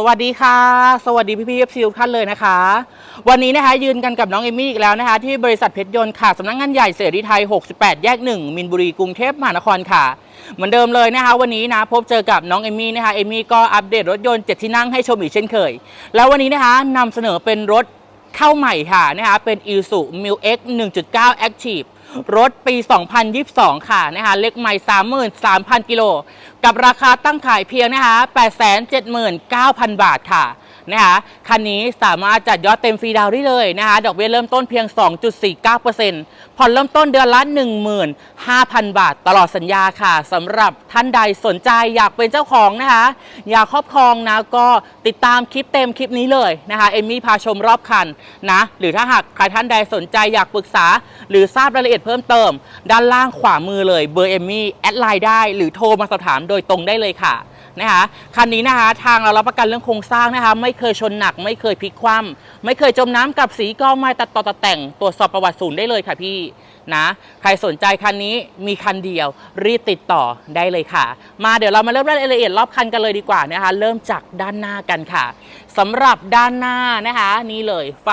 สวัสดีค่ะ สวัสดีพี่พี่เอฟซีทุกท่านเลยนะคะ วันนี้นะคะยืนกันกับน้องเอมี่อีกแล้วนะคะ ที่บริษัทเพชรยนต์ค่ะสำนักงานใหญ่เสรีไทย 68 แยก 1 มินบุรีกรุงเทพมหานครค่ะ เหมือนเดิมเลยนะคะวันนี้นะพบเจอกับน้องเอมี่นะคะเอมี่ก็อัปเดตรถยนต์ 7 ที่นั่งให้ชมอีกเช่นเคย แล้ววันนี้นะคะนำเสนอเป็นรถ เข้าใหม่ค่ะนะคะเป็น i s u m i l X 1.9 Active รถปี 2022 ค่ะนะคะเล็กใหม่ 33,000 กิโล กับราคาตั้งขายเพียงนะคะ 879,000 บาทค่ะ นะคะคันนี้สามารถจัดยอดเต็มฟรีดาวน์ได้เลยนะคะดอกเบี้ยเริ่มต้นเพียง 2.49%ผ่อนเริ่มต้นเดือนละ 15,000 บาท ตลอดสัญญาค่ะสำหรับท่านใดสนใจอยากเป็นเจ้าของนะคะอยากครอบครองนะก็ติดตามคลิปเต็มคลิปนี้เลยนะคะเอมมี่พาชมรอบคันนะหรือถ้าหากใครท่านใดสนใจอยากปรึกษา หรือทราบรายละเอียดเพิ่มเติม ด้านล่างขวามือเลยเบอร์เอมมี่แอดไลน์ได้ หรือโทรมาสอบถามโดยตรงได้เลยค่ะ นะคะคันนี้นะคะ ทางเรารับประกันเรื่องโครงสร้างนะคะ ไม่เคยชนหนัก ไม่เคยพลิกคว่ำไม่เคยจมน้ำกับสีก้องไม้ตัดต่อตัดแต่งตรวจสอบประวัติศูนย์ได้เลยค่ะพี่นะใครสนใจคันนี้มีคันเดียว รีบติดต่อได้เลยค่ะ มาเดี๋ยวเรามาเริ่มรายละเอียดรอบคันกันเลยดีกว่านะคะ เริ่มจากด้านหน้ากันค่ะสำหรับด้านหน้านะคะ นี่เลยไฟ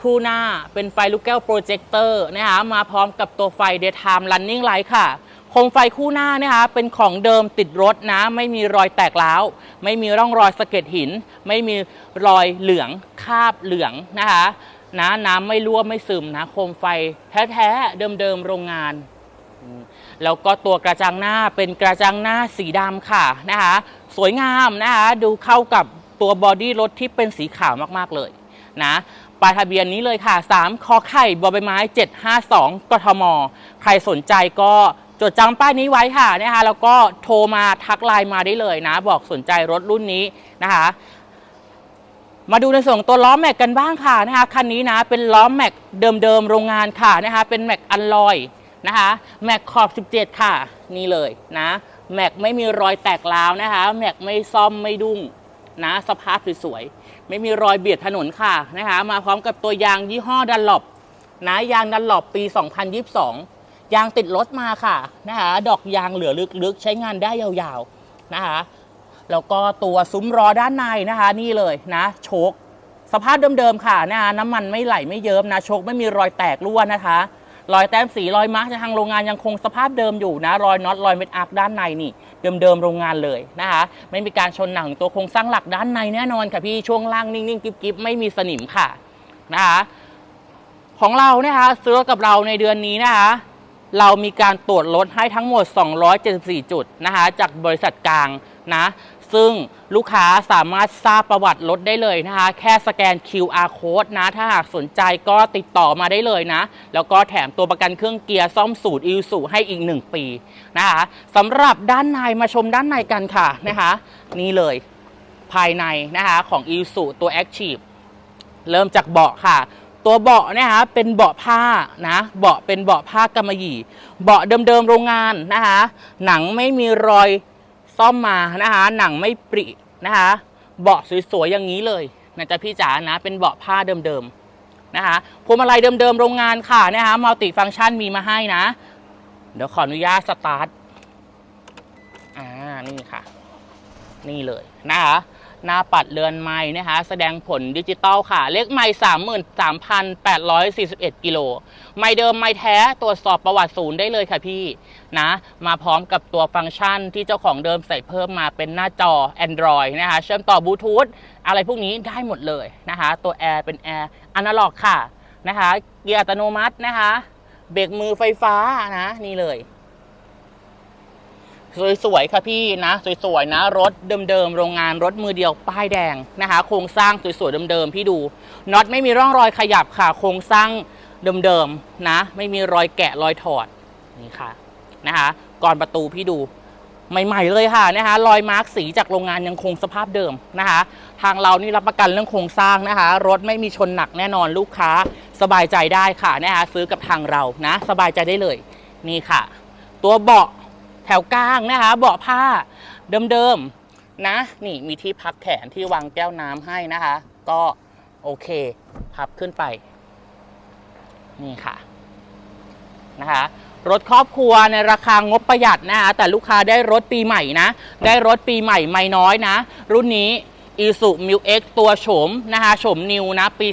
คู่หน้าเป็นไฟลูกแก้วโปรเจคเตอร์นะคะมาพร้อมกับตัวไฟ daytime running light ค่ะ โคมไฟคู่หน้านะคะเป็นของเดิมติดรถนะ ไม่มีรอยแตกร้าว ไม่มีร่องรอยสะเก็ดหิน ไม่มีรอยเหลืองคาบเหลืองนะคะนะน้ำไม่รั่วไม่ซึมนะโคมไฟแท้ๆเดิมๆโรงงานแล้วก็ตัวกระจังหน้าเป็นกระจังหน้าสีดำค่ะนะคะสวยงามนะคะดูเข้ากับตัวบอดี้รถที่เป็นสีขาวมากๆเลยนะปลายทะเบียนนี้เลยค่ะ 3 คอไข่บอใบไม้ 752 กทม ใครสนใจก็ จดจำป้ายนี้ไว้ค่ะนะคะแล้วก็โทรมาทักไลน์มาได้เลยนะ บอกสนใจรถรุ่นนี้นะคะมาดูในส่วนของตัวล้อแม็กกันบ้างค่ะนะคะคันนี้นะเป็นล้อแม็กเดิมๆโรงงานค่ะนะคะเป็นแม็กอันลอยนะคะแม็กขอบ 17 ค่ะ นี่เลยนะแม็กไม่มีรอยแตกร้าวนะคะแม็กไม่ซ่อมไม่ดุ้งนะสภาพสวยๆไม่มีรอยเบียดถนนค่ะนะคะมาพร้อมกับตัวยางยี่ห้อดันหลบนะยางดันหลบปี 2022 ยางติดรถมาค่ะนะคะดอกยางเหลือลึกๆ ใช้งานได้ยาวๆนะคะแล้วก็ตัวซุ้มล้อด้านในนะคะ นี่เลยนะโชคสภาพเดิมๆค่ะนะคะน้ำมันไม่ไหลไม่เยิ้มนะโชคไม่มีรอยแตกรั่วนะคะรอยแต้มสีรอยมาร์กทางโรงงานยังคงสภาพเดิมอยู่นะ รอยน็อตรอยเม็ดอาร์คด้านในนี่ เดิมๆโรงงานเลยนะคะ ไม่มีการชนหนังตัวโครงสร้างหลักด้านในแน่นอนค่ะพี่ช่วงล่างนิ่งๆกิ๊บๆไม่มีสนิมค่ะนะคะของเรานะคะซื้อกับเราในเดือนนี้นะคะ เรามีการตรวจรถให้ทั้งหมด 274 จุดนะคะจากบริษัทกลางนะซึ่งลูกค้าสามารถทราบประวัติรถได้เลยนะคะ แค่สแกน QR code นะ ถ้าหากสนใจก็ติดต่อมาได้เลยนะ แล้วก็แถมตัวประกันเครื่องเกียร์ซ่อมสูตรอิวสูให้อีก 1 ปีนะคะสำหรับด้านในมาชมด้านในกันค่ะนะคะ นี่เลยภายในนะคะของอิวสูตัว Active เริ่มจากเบาะค่ะ ตัวเบาะนะคะเป็นเบาะผ้านะเบาะเป็นเบาะผ้ากำมะหยี่ เบาะเดิมๆโรงงานนะคะหนังไม่มีรอยซ่อมมานะคะหนังไม่ปรินะคะเบาะสวยๆอย่างนี้เลยนะจ๊ะพี่จ๋านะเป็นเบาะผ้าเดิมๆนะคะพวงมาลัยเดิมๆโรงงานค่ะนะคะมัลติฟังก์ชันมีมาให้นะ เดี๋ยวขออนุญาตสตาร์ทอ่านี่ค่ะ นี่เลยนะคะ หน้าปัดเรือนไม้นะคะแสดงผลดิจิตอลค่ะ เลขไม้33,841 กิโล ไม้เดิมไม้แท้ตรวจสอบประวัติศูนย์ได้เลยค่ะพี่นะมาพร้อมกับตัวฟังก์ชันที่เจ้าของเดิมใส่เพิ่มมาเป็นหน้าจอ Android นะคะเชื่อมต่อบลูทูธอะไรพวกนี้ได้หมดเลยนะคะ ตัวแอร์เป็นแอร์อนาล็อกค่ะนะคะเกียร์อัตโนมัตินะคะ เบรกมือไฟฟ้านะนี่เลย สวยๆค่ะพี่นะสวยๆนะรถเดิมๆโรงงานรถมือเดียวป้ายแดงนะคะ โครงสร้างสวยๆเดิมๆพี่ดูน็อตไม่มีร่องรอยขยับค่ะ โครงสร้างเดิมๆนะ ไม่มีรอยแกะรอยถอดนี่ค่ะนะคะ ก่อนประตูพี่ดูใหม่ ๆ เลยค่ะนะคะรอยมาร์กสีจากโรงงานยังคงสภาพเดิมนะคะ ทางเรานี่รับประกันเรื่องโครงสร้างนะคะ รถไม่มีชนหนักแน่นอนลูกค้าสบายใจได้ค่ะนะคะ ซื้อกับทางเรานะ สบายใจได้เลย นี่ค่ะ ตัวเบาะ แถวกลางนะคะ เบาะผ้าเดิมๆนะ นี่มีที่พับแขนที่วางแก้วน้ำให้นะคะ ก็โอเค พับขึ้นไป นี่ค่ะนะคะรถครอบครัวในราคางบประหยัดนะคะแต่ลูกค้าได้รถปีใหม่นะ ได้รถปีใหม่ไม่น้อยนะ รุ่นนี้อีสุมิวเอ็กตัวโฉมนะคะโฉมนิวนะ ปี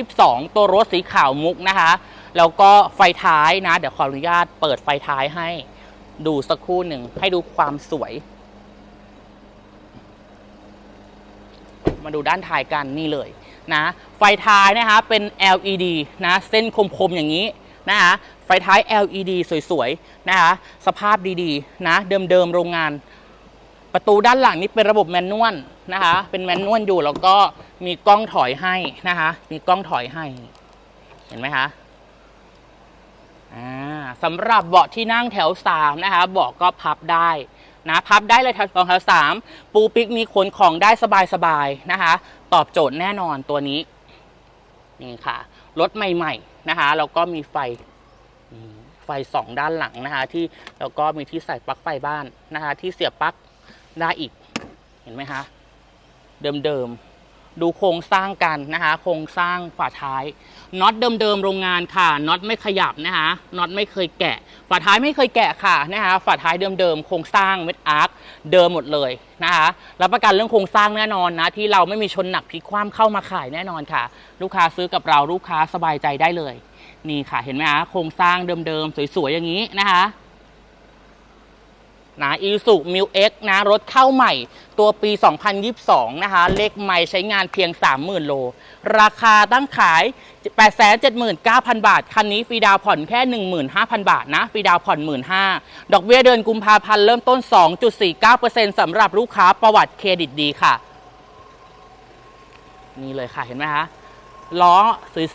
2022 ตัวรถสีขาวมุกนะคะ แล้วก็ไฟท้ายนะ เดี๋ยวขออนุญาตเปิดไฟท้ายให้ ดูสักครู่หนึ่งให้ดูความสวย มาดูด้านท้ายกันนี่เลยนะ ไฟท้ายนะคะเป็น LED นะ เส้นคมๆอย่างนี้นะคะไฟท้าย LED สวยๆนะคะสภาพดีๆ นะ เดิมๆโรงงาน ประตูด้านหลังนี่เป็นระบบแมนนวลนะคะ เป็นแมนนวลอยู่แล้วก็มีกล้องถอยให้นะคะ มีกล้องถอยให้ เห็นไหมคะ สำหรับเบาะที่นั่งแถว 3 นะคะเบาะก็พับได้นะพับได้เลยแถวสองแถวสามปูปิกมีขนของได้สบายๆนะคะ ตอบโจทย์แน่นอนตัวนี้นี่ค่ะรถใหม่ๆนะคะแล้วก็มีไฟไฟสองด้านหลังนะคะ ที่แล้วก็มีที่ใส่ปลั๊กไฟบ้านนะคะ ที่เสียบปลั๊กได้อีกเห็นไหมคะ เดิมๆ ดูโครงสร้างกันนะคะโครงสร้างฝาท้ายน็อตเดิมๆโรงงานค่ะน็อตไม่ขยับนะคะน็อตไม่เคยแกะ ฝาท้ายไม่เคยแกะค่ะนะคะฝาท้ายเดิมๆโครงสร้างเม็ดอาร์คเดิมหมดเลยนะคะรับประกันเรื่องโครงสร้างแน่นอนนะที่เราไม่มีชนหนักพลิกคว่ำเข้ามาขายแน่นอนค่ะ ลูกค้าซื้อกับเราลูกค้าสบายใจได้เลย นี่ค่ะเห็นไหมคะโครงสร้างเดิมๆสวยๆอย่างนี้นะคะ นะอีสุมิวเอ็กนะ รถเข้าใหม่ตัวปี 2022 นะคะ เลขไม่ใช้งานเพียง 30,000 โล ราคาตั้งขาย 879,000 บาท คันนี้ฟรีดาวผ่อนแค่ 15,000 บาทนะ ฟรีดาวผ่อน 15,000 ดอกเบี้ยเดือนกุมภาพันธ์เริ่มต้น 2.49%สำหรับลูกค้าประวัติเครดิตดีค่ะ นี่เลยค่ะเห็นไหมคะล้อ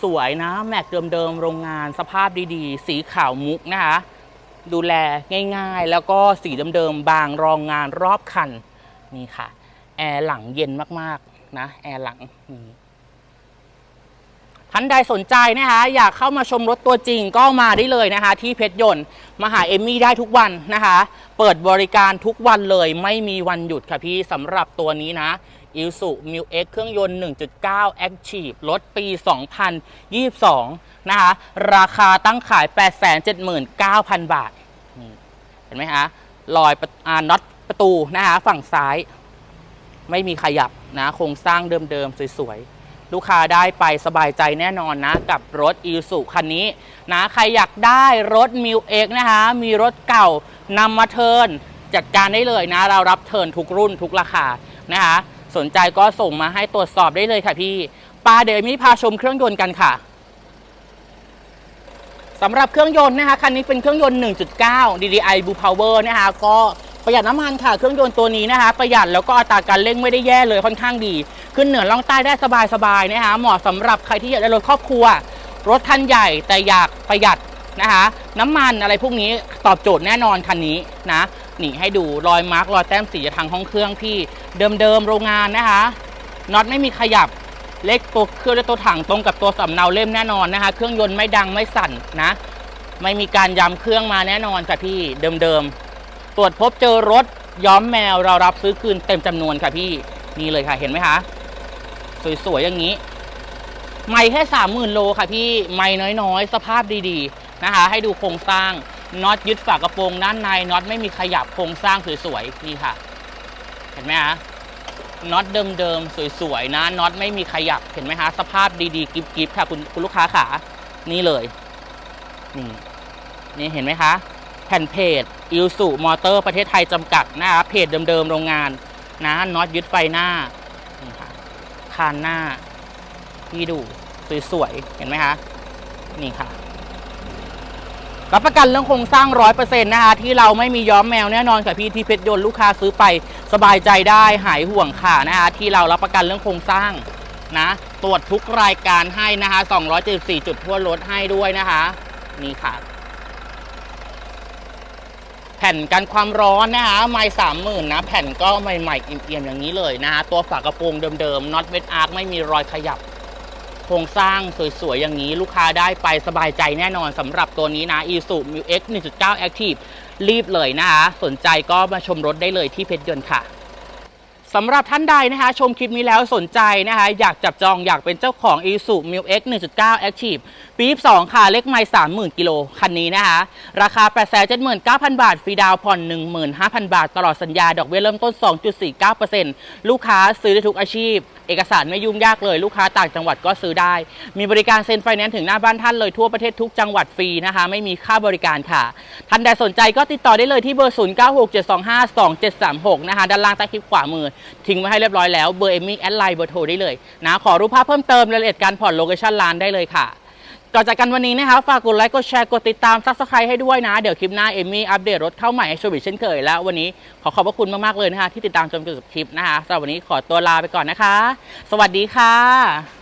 สวยๆนะ แม็กเดิมๆโรงงานสภาพดีๆ สีขาวมุกนะคะ ดูแลง่ายๆ แล้วก็สีเดิมๆบางรองงานรอบคันนี่ค่ะ แอร์หลังเย็นมากๆนะแอร์หลังนี่ท่านใดสนใจนะคะอยากเข้ามาชมรถตัวจริงก็มาได้เลยนะคะ ที่เพชรยนต์มาหาเอมมี่ได้ทุกวันนะคะ เปิดบริการทุกวันเลยไม่มีวันหยุดค่ะพี่สำหรับตัวนี้นะ อิลสุมิวเอ็กเครื่องยนต์ 1.9 Active รถปี 2022 นะคะ ราคาตั้งขาย 879,000 บาท นี่ เห็นไหมคะรอยน็อตประตูนะคะฝั่งซ้าย ไม่มีขยับนะโครงสร้างเดิมๆ สวยๆ ลูกค้าได้ไปสบายใจแน่นอนนะ กับรถอีสุคันนี้นะใครอยากได้รถมิวเอ็กนะคะ มีรถเก่านำมาเทินจัดการได้เลยนะ เรารับเทินทุกรุ่นทุกราคานะคะ สนใจก็ส่งมาให้ตรวจสอบได้เลยค่ะพี่ปาเดี๋ยวมมี่พาชมเครื่องยนต์กันค่ะสำหรับเครื่องยนต์นะคะคันนี้เป็นเครื่องยนต์ 1.9 DDI Blue Power นะคะก็ประหยัดน้ำมันค่ะเครื่องยนต์ตัวนี้นะคะ ประหยัดแล้วก็อัตราการเร่งไม่ได้แย่เลยค่อนข้างดี ขึ้นเหนือล่องใต้ได้สบายๆนะคะเหมาะสำหรับใครที่อยากได้รถครอบครัว รถคันใหญ่แต่อยากประหยัดนะคะน้ำมันอะไรพวกนี้ตอบโจทย์แน่นอนคันนี้นะ นี่ให้ดูรอยมาร์กรอยแต้มสีทางห้องเครื่องพี่เดิมๆโรงงานนะคะน็อตไม่มีขยับเลขตัวเครื่องและตัวถังตรงกับตัวสำเนาเล่มแน่นอนนะคะ เครื่องยนต์ไม่ดังไม่สั่นนะ ไม่มีการย้ำเครื่องมาแน่นอนค่ะพี่เดิมๆตรวจพบเจอรถย้อมแมวเรารับซื้อคืนเต็มจำนวนค่ะพี่นี่เลยค่ะเห็นไหมคะสวยๆอย่างนี้ ไม่แค่สามหมื่นโลค่ะพี่ไม่น้อยๆ สภาพดีๆนะคะ ให้ดูโครงสร้าง น็อตยึดฝากระโปรงด้านในน็อตไม่มีขยับโครงสร้างสวยๆนี่ค่ะ เห็นไหมคะน็อตเดิมๆสวยๆนะน็อตไม่มีขยับเห็นไหมคะสภาพดีๆกิฟๆค่ะคุณคุณลูกค้าขานี่เลยนี่นี่เห็นไหมคะ แผ่นเพจอิลสุมอเตอร์ประเทศไทยจำกัดนะคะเพจเดิมๆโรงงานนะน็อตยึดไฟหน้านี่ค่ะคานหน้าพี่ดูสวยๆเห็นไหมคะนี่ค่ะ รับประกันเรื่องโครงสร้างร้อยเปอร์เซ็นต์นะคะที่เราไม่มีย้อมแมวแน่นอนค่ะพี่ที่เพชรยนต์ลูกค้าซื้อไปสบายใจได้หายห่วงค่ะนะคะที่เรารับประกันเรื่องโครงสร้างนะตรวจทุกรายการให้นะคะ274 จุดทั่วรถให้ด้วยนะคะนี่ค่ะ แผ่นกันความร้อนนะคะไม่สามหมื่นนะแผ่นก็ใหม่ๆเอี่ยมๆอย่างนี้เลยนะคะตัวฝากระโปรงเดิมๆน็อตเวทอาร์คไม่มีรอยขยับ โครงสร้างสวยๆ อย่างนี้ลูกค้าได้ไปสบายใจแน่นอนสำหรับตัวนี้นะ i s u m u x 1.9 Active รีบเลยนะคะ สนใจก็มาชมรถได้เลยที่เพชรยนต์ค่ะ สำหรับท่านใดนะคะชมคลิปนี้แล้วสนใจนะคะอยากจับจองอยากเป็นเจ้าของ i s u m i l X 1.9 Active ปี2ค่ะเลขไม่30,000 กิโลคันนี้นะคะราคา 879,000 บาท ฟรีดาวน์ผ่อน 15,000 บาท ตลอดสัญญา ดอกเบี้ยเริ่มต้น 2.49%ลูกค้าซื้อได้ทุกอาชีพ เอกสารไม่ยุ่งยากเลย ลูกค้าต่างจังหวัดก็ซื้อได้ มีบริการเซ็นไฟแนนซ์ถึงหน้าบ้านท่านเลยทั่วประเทศทุกจังหวัดฟรีนะคะ ไม่มีค่าบริการค่ะ ท่านใดสนใจก็ติดต่อได้เลยที่เบอร์ 0967252736 นะคะด้านล่างใต้คลิปขวามือทิ้งไว้ให้เรียบร้อยแล้วเบอร์เอมี่แอดไลน์เบอร์โทรได้เลยนะขอรูปภาพเพิ่มเติมรายละเอียดการผ่อนโลเคชั่นร้านได้เลยค่ะก่อนจากกันวันนี้นะคะฝากกดไลค์กดแชร์กดติดตามซับสไครต์ให้ด้วยนะ เดี๋ยวคลิปหน้าเอมี่อัปเดตรถเข้าใหม่ให้ชมอีกเช่นเคยแล้ว วันนี้ขอขอบพระคุณมาก ๆ เลยนะคะ ที่ติดตามชมจนจบคลิปนะคะสำหรับวันนี้ขอตัวลาไปก่อนนะคะ สวัสดีค่ะ